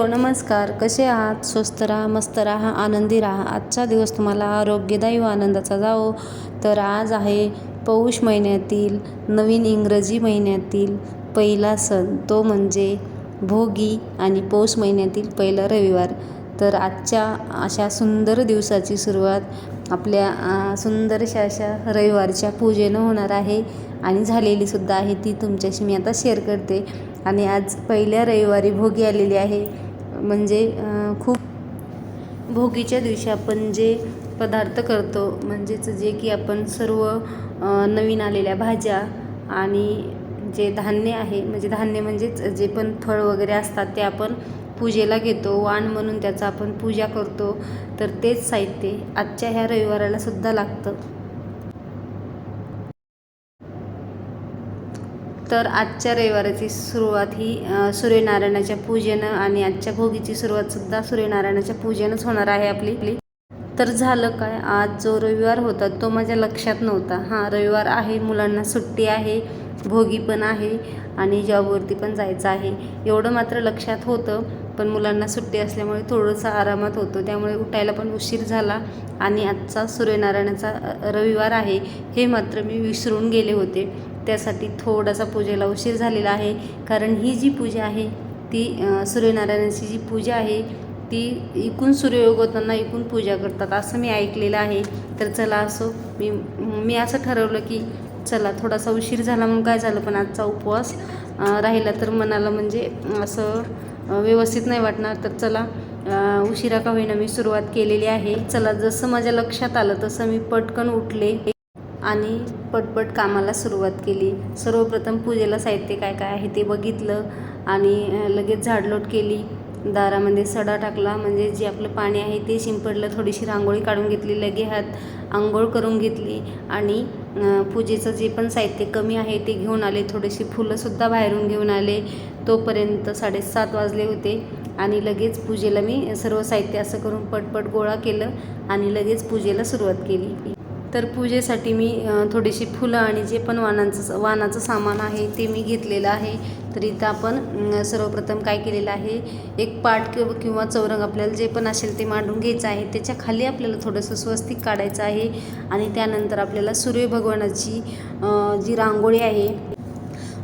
Hello नमस्कार. कसे आहात? स्वस्त राहा मस्त राहा आनंदी राहा. आजचा दिवस तुम्हाला आरोग्यदायी व आनंदाचा जावो. तर आज आहे पौष महिन्यातील नवीन इंग्रजी महिन्यातील पहिला सण. तो म्हणजे भोगी आणि पौष महिन्यातील पहिला रविवार. तर आजच्या अशा सुंदर दिवसाची सुरुवात आपल्या सुंदरशा अशा रविवारच्या पूजेनं होणार आहे. आणि झालेली सुद्धा आहे ती तुमच्याशी मी आता शेअर करते. आणि आज पहिल्या रविवारी भोगी आलेली आहे. म्हणजे खूप भोगीच्या दिवशी आपण जे पदार्थ करतो म्हणजेच जे की आपण सर्व नवीन आलेल्या भाज्या आणि जे धान्य आहे म्हणजे धान्य म्हणजेच जे पण फळ वगैरे असतात ते आपण पूजेला घेतो वाण म्हणून त्याचा आपण पूजा करतो. तर तेच साहित्य आजच्या ह्या रविवाराला सुद्धा लागतं. तर आजच्या रविवाराची सुरुवात ही सूर्यनारायणाच्या पूजेनं आणि आजच्या भोगीची सुरुवातसुद्धा सूर्यनारायणाच्या पूजेनंच होणार आहे आपली. तर झालं काय? आज जो रविवार होता तो माझ्या लक्षात नव्हता. हां रविवार आहे मुलांना सुट्टी आहे भोगी पण आहे आणि जॉबवरती पण जायचं आहे. एवढं मात्र लक्षात होतं पण मुलांना सुट्टी असल्यामुळे थोडंसं आरामात होतं. त्यामुळे उठायला पण उशीर झाला आणि आजचा सूर्यनारायणाचा रविवार आहे हे मात्र मी विसरून गेले होते. त्यासाठी थोडासा पूजेला उशीर झालेला आहे. कारण ही जी पूजा आहे ती सूर्यनारायणाची जी पूजा आहे ती इकून सूर्य उगवताना इकून पूजा करतात असं मी ऐकलेलं आहे. तर चला असो मी मी असं ठरवलं की चला थोडासा उशीर झाला म्हणून काय झालं पण आजचा उपवास राहिला तर मनाला म्हणजे असं व्यवस्थित नाही वाटणार. तर चला उशिरा का होईना मी सुरुवात केलेली आहे. चला जसं माझ्या लक्षात आलं तसं मी पटकन उठले. आणि पटपट कामाला सुरुवात केली. सर्वप्रथम पूजेला साहित्य काय काय आहे ते बघितलं आणि लगेच झाडलोट केली. दारामध्ये सडा टाकला म्हणजे जे आपलं पाणी आहे ते शिंपडलं थोडीशी रांगोळी काढून घेतली लगे हात आंघोळ करून घेतली आणि पूजेचं जे पण साहित्य कमी आहे ते घेऊन आले. थोडेसे फुलंसुद्धा बाहेरून घेऊन आले. तोपर्यंत साडेसात वाजले होते आणि लगेच पूजेला मी सर्व साहित्य असं करून पटपट गोळा केलं आणि लगेच पूजेला सुरुवात केली. तर पूजेसाठी मी थोडीशी फुलं आणि जे पण वाणांचं वाणाचं सामान आहे ते मी घेतलेलं आहे. तर इथं आपण सर्वप्रथम काय केलेलं आहे एक पाट किंवा किंवा चौरंग आपल्याला जे पण असेल ते मांडून घ्यायचं आहे. त्याच्याखाली आपल्याला थोडंसं स्वस्तिक काढायचं आहे आणि त्यानंतर आपल्याला सूर्य भगवानाची जी रांगोळी आहे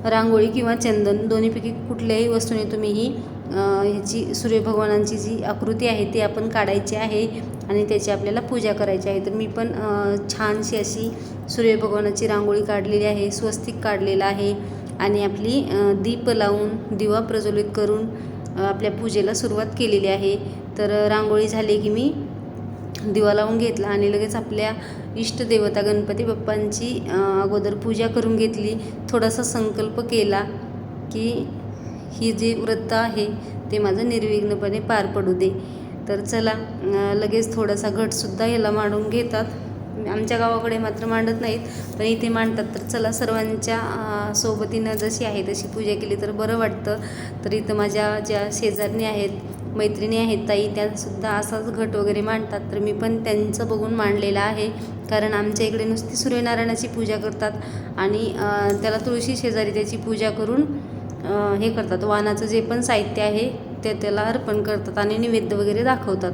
रांगोळी किंवा चंदन दोन्हीपैकी कुठल्याही वस्तूने तुम्ही ही ह्याची सूर्यभगवानांची जी आकृती आहे ती आपण काढायची आहे. आणि त्याची आपल्याला पूजा करायची आहे. तर मी पण छानशी अशी सूर्यभगवानाची रांगोळी काढलेली आहे स्वस्तिक काढलेलं आहे आणि आपली दीप लावून दिवा प्रज्वलित करून आपल्या पूजेला सुरुवात केलेली आहे. तर रांगोळी झाली की मी दिवा लावून घेतला आणि लगेच आपल्या इष्टदेवता गणपती बाप्पांची अगोदर पूजा करून घेतली. थोडासा संकल्प केला की ही जे व्रत आहे ते माझं निर्विघ्नपणे पार पडू दे. तर चला लगेच थोडासा घटसुद्धा याला मांडून घेतात. आमच्या गावाकडे मात्र मांडत नाहीत पण इथे मांडतात. तर चला सर्वांच्या सोबतीनं जशी आहे तशी पूजा केली तर बरं वाटतं. तर इथं माझ्या ज्या शेजारणी आहेत मैत्रिणी आहेत ताई त्यासुद्धा असाच घट वगैरे मांडतात. तर मी पण त्यांचं बघून मांडलेलं आहे. कारण आमच्या इकडे नुसती सूर्यनारायणाची पूजा करतात आणि त्याला तुळशी शेजारी त्याची पूजा करून हे करतात. वानाचं जे पण साहित्य आहे ते त्याला अर्पण करतात आणि नैवेद्य वगैरे दाखवतात.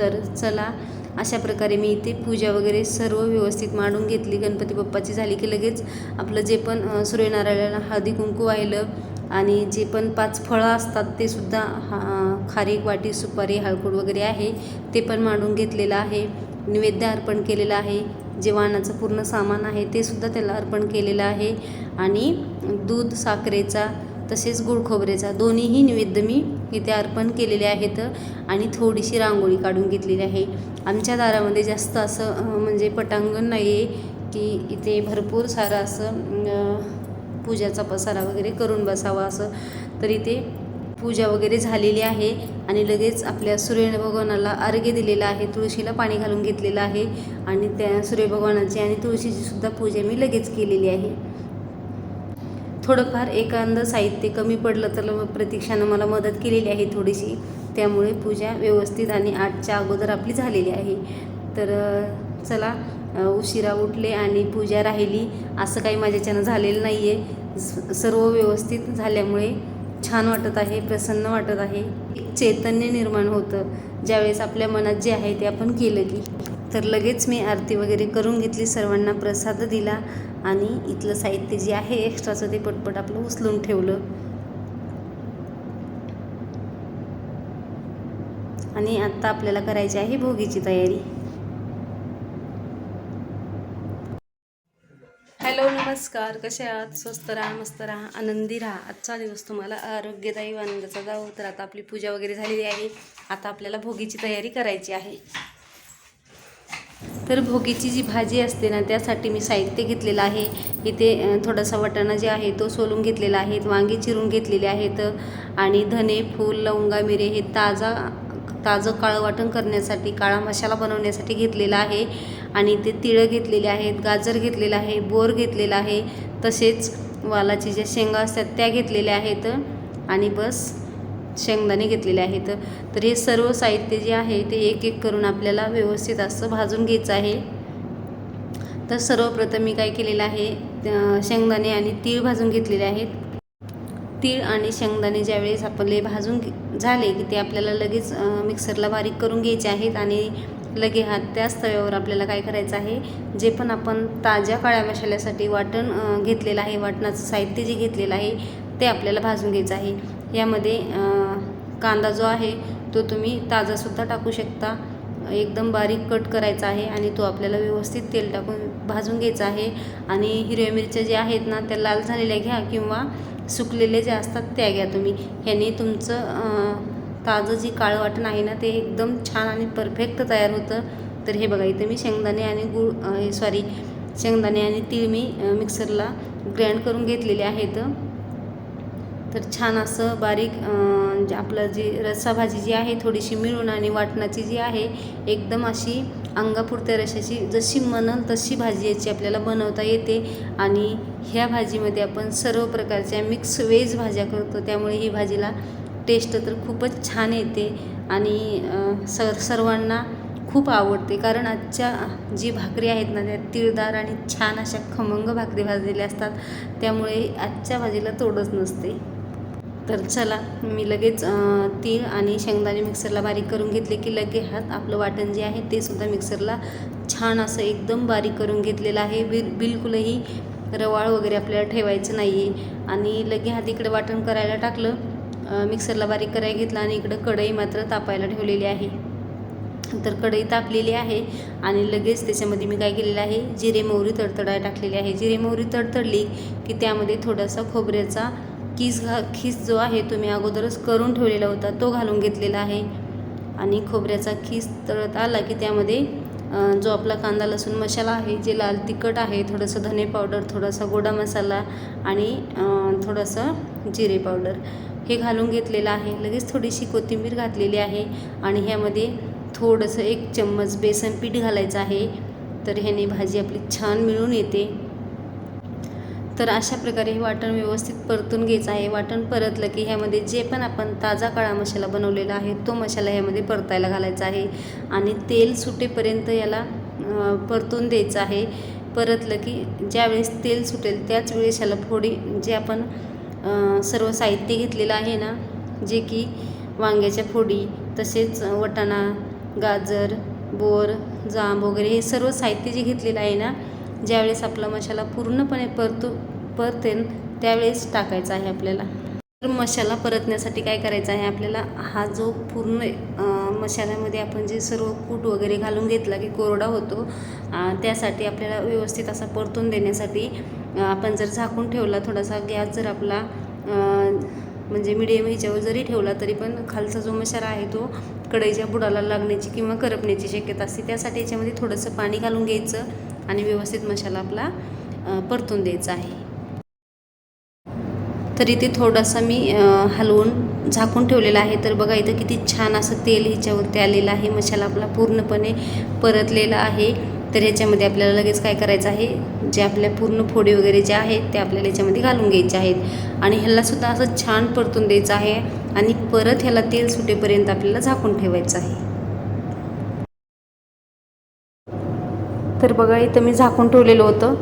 तर चला अशा प्रकारे मी इथे पूजा वगैरे सर्व व्यवस्थित मांडून घेतली. गणपती बाप्पाची झाली की लगेच आपलं जे पण सूर्यनारायणाला हळदी कुंकू वाहिलं आणि जे पण पाच फळं असतात ते सुद्धा हा खारीक वाटी सुपारी हळकूड वगैरे आहे ते पण मांडून घेतलेलं आहे. नैवेद्य अर्पण केलेलं आहे. जे वाणाचं पूर्ण सामान आहे ते सुद्धा त्याला अर्पण केलेलं आहे. आणि दूध साखरेचा तसेच गुळ खोबरेचा दोन्हीही नैवेद्य मी इथे अर्पण केलेले आहेत आणि थोडीशी रांगोळी काढून घेतलेली आहे. आमच्या दारामध्ये जास्त असं म्हणजे पटांगण नाही आहे की इथे भरपूर सारं असं पूजाचा पसारा वगैरे करून बसावा असं. तर इथे पूजा वगैरे झालेली आहे आणि लगेच आपल्या सूर्य भगवानाला अर्घ्य दिलेलं आहे तुळशीला पाणी घालून घेतलेलं आहे आणि त्या सूर्यभगवानाची आणि तुळशीची सुद्धा पूजा मी लगेच केलेली आहे. थोडंफार एखादं साहित्य कमी पडलं तर प्रतीक्षानं मला मदत केलेली आहे थोडीशी. त्यामुळे पूजा व्यवस्थित आणि आठच्या अगोदर आपली झालेली आहे. तर चला उशिरा उठले आणि पूजा राहिली. असं काही माझ्याच्यानं झालेलं नाही आहे स- सर्व व्यवस्थित झाल्यामुळे छान वाटत आहे प्रसन्न वाटत आहे. एक चैतन्य निर्माण होतं. ज्यावेळेस आपल्या मनात जे आहे ते आपण केलं की. तर लगेच मी आरती वगैरे करून घेतली सर्वांना प्रसाद दिला. आणि इथलं साहित्य जे आहे एक्स्ट्राचं ते पटपट आपलं उचलून ठेवलं. आणि आत्ता आपल्याला करायची आहे भोगीची तयारी. हॅलो नमस्कार. कसे आहात? स्वस्त राहा मस्त राहा आनंदी राहा. आजचा दिवस तुम्हाला आरोग्यदायी व आनंदाचा जावं. तर आता आपली पूजा वगैरे झालेली आहे. आता आपल्याला भोगीची तयारी करायची आहे. तर भोगीची जी भाजी असते ना त्यासाठी मी साहित्य घेतलेलं आहे. इथे थोडासा वाटाणा जे आहे तो सोलून घेतलेला आहे वांगे चिरून घेतलेले आहेत आणि धने फूल लवंगा मिरे हे ताजा ताजं काळं वाटण करण्यासाठी काळा मसाला बनवण्यासाठी घेतलेला आहे. आणि ते तिळं घेतलेले आहेत गाजर घेतलेलं आहे बोर घेतलेला आहे. तसेच वालाची ज्या शेंगा असतात त्या घेतलेल्या आहेत. आणि बस शेंगदाणे घेतलेले आहेत. तर हे सर्व साहित्य जे आहे ते एक एक करून आपल्याला व्यवस्थित असं भाजून घ्यायचं आहे. तर सर्वप्रथम मी काय केलेलं आहे शेंगदाणे आणि तीळ भाजून घेतलेले आहेत. तीळ आणि शेंगदाणे ज्यावेळेस आपले भाजून घे- झाले की ते आपल्याला लगेच मिक्सरला बारीक करून घ्यायचे आहेत आणि लगे हात त्याच तव्यावर आपल्याला काय करायचं आहे जे पण आपण ताज्या काळ्या मसाल्यासाठी वाटण घेतलेलं आहे वाटणाचं साहित्य जे घेतलेलं आहे ते आपल्याला भाजून घ्यायचं आहे. यामध्ये कांदा जो आहे तो तुम्ही ताजासुद्धा टाकू शकता. एकदम बारीक कट करायचा आहे आणि तो आपल्याला व्यवस्थित तेल टाकून भाजून घ्यायचा आहे. आणि हिरव्या मिरच्या ज्या आहेत ना त्या लाल झालेल्या घ्या किंवा सुकलेले जे असतात त्या घ्या तुम्ही. ह्याने तुमचं ताजं जी काळं वाटण आहे ना ते एकदम छान आणि परफेक्ट तयार होतं. तर हे बघा इथं मी शेंगदाणे आणि गुळ सॉरी शेंगदाणे आणि तीळ मी मिक्सरला ग्राइंड करून घेतलेले आहेत. तर छान असं बारीक जे आपलं जी रस्साभाजी जी आहे थोडीशी मिळून आणि वाटणाची जी आहे एकदम अशी अंगापुरत्या रशाची जशी म्हणल तशी भाजी याची आपल्याला बनवता येते. आणि ह्या भाजीमध्ये आपण सर्व प्रकारच्या मिक्स वेज भाज्या करतो त्यामुळे ही भाजीला टेस्ट तर खूपच छान येते. आणि सर सर्वांना खूप आवडते. कारण आजच्या जी भाकरी आहेत ना त्या तिळदार आणि छान अशा खमंग भाकरी भाजलेल्या असतात. त्यामुळे आजच्या भाजीला तोडच नसते. तर चला मी लगेच तीळ आणि शेंगदाणे मिक्सरला बारीक करून घेतले की लगे हात आपलं वाटण जे आहे ते सुद्धा मिक्सरला छान असं एकदम बारीक करून घेतलेलं आहे. बिल बिलकुलही रवाळ वगैरे आपल्याला ठेवायचं नाही आहे आणि लगे हात इकडे वाटण करायला टाकलं मिक्सरला बारीक करायला घेतलं आणि इकडं कढई मात्र तापायला ठेवलेली आहे. तर कढई तापलेली आहे आणि लगेच त्याच्यामध्ये मी काय केलेलं आहे जिरे मोहरी तडतडायला टाकलेली आहे. जिरे मोहरी तडतडली की त्यामध्ये थोडासा खोबऱ्याचा किस घा खीस जो आहे तो मी अगोदरच करून ठेवलेला होता तो घालून घेतलेला आहे. आणि खोबऱ्याचा खीस तळत आला की त्यामध्ये जो आपला कांदा लसूण मसाला आहे जे लाल तिखट आहे थोडंसं धने पावडर थोडासा गोडा मसाला आणि थोडंसं जिरे पावडर हे घालून घेतलेलं आहे. लगेच थोडीशी कोथिंबीर घातलेली आहे आणि ह्यामध्ये थोडंसं एक चम्मच बेसन पीठ घालायचं आहे. तर ह्याने भाजी आपली छान मिळून येते. तर अशा प्रकारे हे वाटण व्यवस्थित परतून घ्यायचं आहे. वाटण परतलं की ह्यामध्ये जे पण आपण ताजा काळा मसाला बनवलेला आहे तो मसाला ह्यामध्ये परतायला घालायचा आहे. आणि तेल सुटेपर्यंत याला परतून द्यायचं आहे. परतलं की ज्यावेळेस तेल सुटेल त्याच वेळेस ह्याला फोडी जे आपण सर्व साहित्य घेतलेलं आहे ना जे की वांग्याच्या फोडी तसेच वटाणा गाजर बोर जांब वगैरे हे सर्व साहित्य जे घेतलेलं आहे ना ज्यावेळेस आपला मसाला पूर्णपणे परतू परतेन त्यावेळेस टाकायचा आहे आपल्याला. तर मसाला परतण्यासाठी काय करायचं आहे आपल्याला? हा जो पूर्ण मसाल्यामध्ये आपण जे सर्व कूट वगैरे घालून घेतला की कोरडा होतो त्यासाठी आपल्याला व्यवस्थित असा परतून देण्यासाठी आपण जर झाकून ठेवला थोडासा गॅस जर आपला म्हणजे मिडियम ह्याच्यावर जरी ठेवला तरी पण खालचा जो मसाला आहे तो कढईच्या बुडाला लागण्याची किंवा करपण्याची शक्यता असते. त्यासाठी याच्यामध्ये थोडंसं पाणी घालून घ्यायचं आणि व्यवस्थित मसाला आपला परतून द्यायचा आहे. तर इथे थोडासा मी हलवून झाकून ठेवलेला आहे. तर बघा इथं किती छान असं तेल ह्याच्यावरती आलेलं आहे. मसाला आपला पूर्णपणे परतलेला आहे. तर ह्याच्यामध्ये आपल्याला लगेच काय करायचं आहे? जे आपल्या पूर्ण फोडी वगैरे जे आहेत ते आपल्याला याच्यामध्ये घालून घ्यायचे आहेत. आणि ह्यालासुद्धा असं छान परतून द्यायचं आहे. आणि परत ह्याला तेल सुटेपर्यंत आपल्याला झाकून ठेवायचं आहे. तर बघा इथं मी झाकून ठेवलेलं होतं.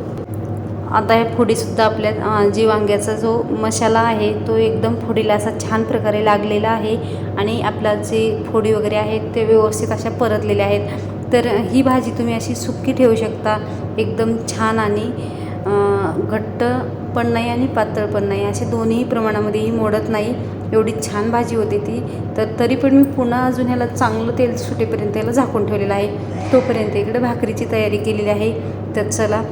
आता हे फोडीसुद्धा आपल्या अं, जी वांग्याचा जो मसाला आहे तो एकदम फोडीला असा छान प्रकारे लागलेला आहे आणि आपला जे फोडी वगैरे आहेत ते व्यवस्थित अशा परतलेल्या आहेत. तर ही भाजी तुम्ही अशी सुक्की ठेवू शकता एकदम छान आणि घट्ट पण नाही आणि पातळ पण नाही. असे दोन्ही प्रमाणामध्ये ही मोडत नाही. एवढी छान भाजी होती ती. तर तरी पण मी पुन्हा अजून ह्याला चांगलं तेल सुटेपर्यंत याला झाकून ठेवलेलं आहे. तोपर्यंत इकडे भाकरीची तयारी केलेली आहे. तर चला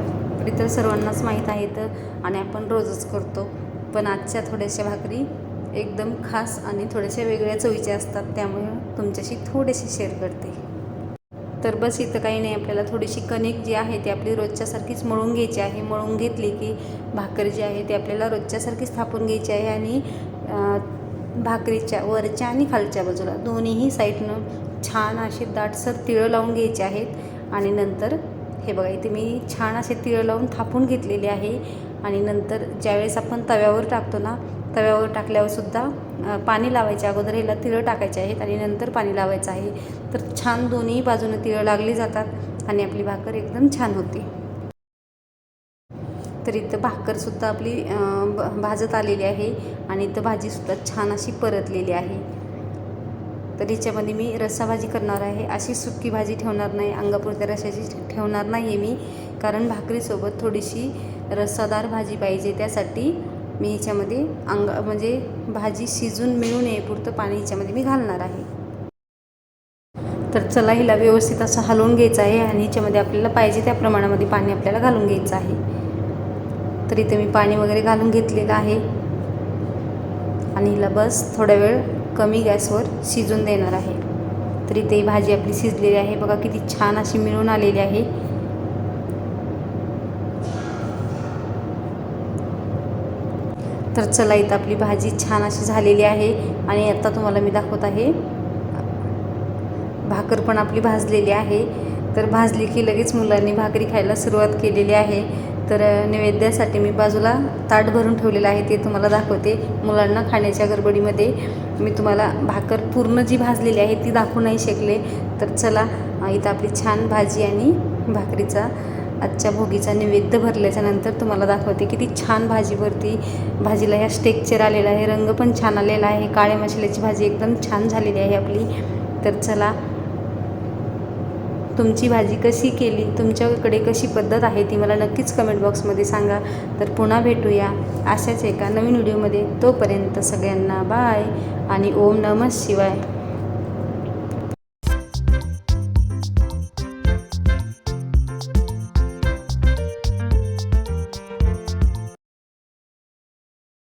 तर सर्वांनाच माहीत आहेत आणि आपण रोजच करतो. पण आजच्या थोड्याशा भाकरी एकदम खास आणि थोड्याशा वेगळ्या चवीच्या असतात त्यामुळे तुमच्याशी थोडेसे शेअर करते. तर बस इथं काही नाही आपल्याला थोडीशी कणिक जी आहे ती आपली रोजच्यासारखीच मळून घ्यायची आहे. मळून घेतली की भाकर जी आहे ती आपल्याला रोजच्यासारखीच थापून घ्यायची आहे आणि भाकरीच्या वरच्या आणि खालच्या बाजूला दोन्हीही साईडनं छान असे दाटसर तिळं लावून घ्यायचे आहेत आणि नंतर हे बघा इथे मी छान असे तिळं लावून थापून घेतलेले आहे. आणि नंतर ज्यावेळेस आपण तव्यावर टाकतो ना तव्यावर टाकल्यावरसुद्धा पाणी लावायच्या अगोदर ह्याला तिळं टाकायचे आहेत आणि नंतर पाणी लावायचं आहे. तर छान दोन्ही बाजूनं तिळं लागली जातात आणि आपली भाकर एकदम छान होते. तर इथं भाकरसुद्धा आपली भाजत आलेली आहे आणि इथं भाजीसुद्धा छान अशी परतलेली आहे. तर हिच्यामध्ये मी रस्साभाजी करणार आहे. अशी सुक्की भाजी ठेवणार नाही. अंगापुरत्या रशाची ठेवणार नाही आहे मी. कारण भाकरीसोबत थोडीशी रस्सादार भाजी पाहिजे. त्यासाठी मी हिच्यामध्ये अंग म्हणजे भाजी शिजून मिळून येईपुरतं पाणी हिच्यामध्ये मी घालणार आहे. तर चला हिला व्यवस्थित असं हलवून घ्यायचं आहे आणि हिच्यामध्ये आपल्याला पाहिजे त्या प्रमाणामध्ये पाणी आपल्याला घालून घ्यायचं आहे. तर इथे मी पाणी वगैरे घालून घेतलेलं आहे. आणि हिला बस थोडा वेळ कमी गॅसवर शिजून देणार आहे. तर इथे भाजी आपली शिजलेली आहे. बघा किती छान अशी मिळून आलेली आहे. तर चला इथं आपली भाजी छान अशी झालेली आहे. आणि आता तुम्हाला मी दाखवत आहे. भाकर पण आपली भाजलेली आहे. तर भाजली की लगेच मुलांनी भाकरी खायला सुरुवात केलेली आहे. तर नैवेद्यासाठी मी बाजूला ताट भरून ठेवलेलं आहे ते तुम्हाला दाखवते. मुलांना खाण्याच्या गडबडीमध्ये मी तुम्हाला भाकर पूर्ण जी भाजलेली आहे ती दाखवू नाही शकले. तर चला इथं आपली छान भाजी आणि भाकरीचा आजच्या भोगीचा नैवेद्य भरल्याच्या नंतर तुम्हाला दाखवते किती छान भाजीवरती भाजीला ह्या स्टेक्चर आलेला आहे रंग पण छान आलेला आहे. काळ्या मसाल्याची भाजी एकदम छान झालेली आहे आपली. तर चला तुमची भाजी कशी केली तुमच्याकडे कशी पद्धत आहे ती मला नक्कीच कमेंट बॉक्समध्ये सांगा. तर पुन्हा भेटूया अशाच एका नवीन व्हिडिओमध्ये तोपर्यंत सगळ्यांना बाय आणि ओम नमः शिवाय.